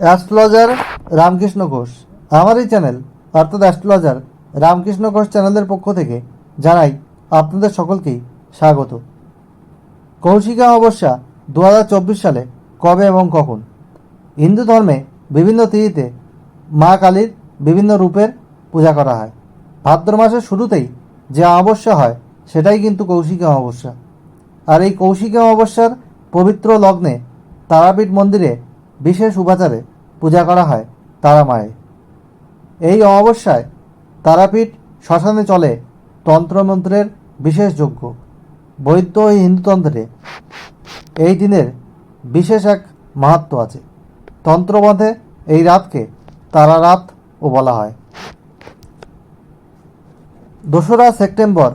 Astrologer Ramakrishna Ghosh. আমার এই channel, অর্থাৎ অ্যাস্ট্রোলজার রামকৃষ্ণ ঘোষ চ্যানেলের পক্ষ থেকে জানাই আপনাদের সকলকেই স্বাগত। কৌশিকা অমাবস্যা দু সালে কবে এবং কখন? হিন্দু ধর্মে বিভিন্ন তিথিতে মা কালীর বিভিন্ন রূপের পূজা করা হয়। ভাদ্র মাসের শুরুতেই যে অমাবস্যা হয়, সেটাই কিন্তু কৌশিকী অমাবস্যা। আর এই কৌশিকী অমাবস্যার পবিত্র লগ্নে তারাপীঠ মন্দিরে বিশেষ উপাচারে পূজা করা হয় তারা মায়ের এই অমাবস্যায় তারাপীঠ শ্মশানে চলে তন্ত্রমন্ত্রের বিশেষ যজ্ঞ, বৈদ্য ও হিন্দুতন্ত্রে। এই দিনের বিশেষ এক মাহাত্ম আছে। তন্ত্রমতে এই রাতকে তারা রাত ও বলা হয়। দোসরা সেপ্টেম্বর,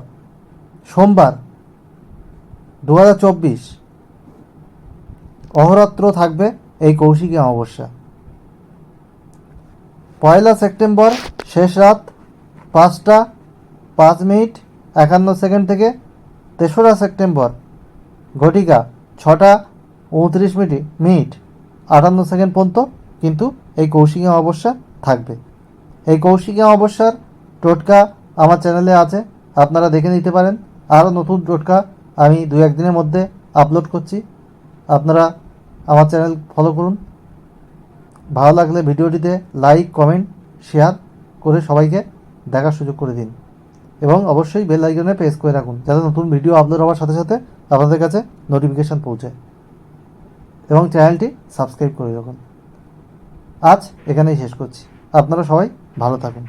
সোমবার দু অহরাত্র থাকবে এই কৌশিকী অমাবস্যা। পয়লা সেপ্টেম্বর, শেষ রাত, পাঁচটা, পাঁচ মিনিট, একান্ন সেকেন্ড থেকে তেসরা সেপ্টেম্বর, ঘটিকা, ছটা, উনত্রিশ মিনিট মিনিট, আটান্ন সেকেন্ড পর্যন্ত কিন্তু এই কৌশিকী অমাবস্যা থাকবে। এই কৌশিকী অমাবস্যার টোটকা আমার চ্যানেলে আছে, আপনারা দেখে নিতে পারেন। আরও নতুন টোটকা আমি দু একদিনের মধ্যে আপলোড করছি। আপনারা আমার চ্যানেল ফলো করুন। ভালো লাগলে ভিডিওটিতে লাইক কমেন্ট শেয়ার করে সবাইকে দেখার সুযোগ করে দিন। এবং অবশ্যই বেল আইকনে প্রেস করে রাখুন, যাতে নতুন ভিডিও আপলোড হওয়ার সাথে সাথে আপনাদের কাছে নোটিফিকেশান পৌঁছায় এবং চ্যানেলটি সাবস্ক্রাইব করে রাখুন। আজ এখানেই শেষ করছি। আপনারা সবাই ভালো থাকুন।